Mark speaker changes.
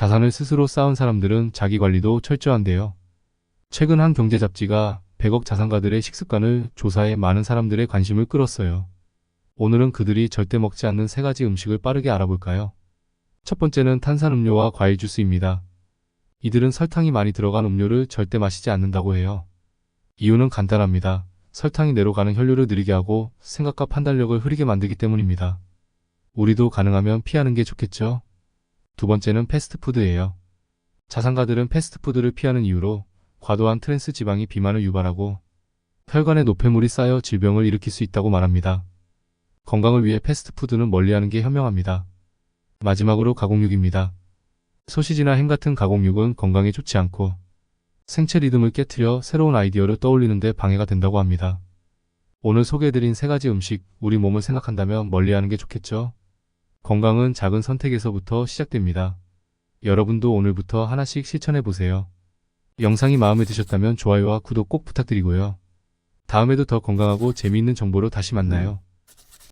Speaker 1: 자산을 스스로 쌓은 사람들은 자기 관리도 철저한데요. 최근 한 경제 잡지가 100억 자산가들의 식습관을 조사해 많은 사람들의 관심을 끌었어요. 오늘은 그들이 절대 먹지 않는 세 가지 음식을 빠르게 알아볼까요? 첫 번째는 탄산음료와 과일 주스입니다. 이들은 설탕이 많이 들어간 음료를 절대 마시지 않는다고 해요. 이유는 간단합니다. 설탕이 뇌로 가는 혈류를 느리게 하고 생각과 판단력을 흐리게 만들기 때문입니다. 우리도 가능하면 피하는 게 좋겠죠? 두 번째는 패스트푸드예요. 자산가들은 패스트푸드를 피하는 이유로 과도한 트랜스 지방이 비만을 유발하고 혈관에 노폐물이 쌓여 질병을 일으킬 수 있다고 말합니다. 건강을 위해 패스트푸드는 멀리하는 게 현명합니다. 마지막으로 가공육입니다. 소시지나 햄 같은 가공육은 건강에 좋지 않고 생체 리듬을 깨트려 새로운 아이디어를 떠올리는데 방해가 된다고 합니다. 오늘 소개해드린 세 가지 음식, 우리 몸을 생각한다면 멀리하는 게 좋겠죠? 건강은 작은 선택에서부터 시작됩니다. 여러분도 오늘부터 하나씩 실천해보세요. 영상이 마음에 드셨다면 좋아요와 구독 꼭 부탁드리고요. 다음에도 더 건강하고 재미있는 정보로 다시 만나요.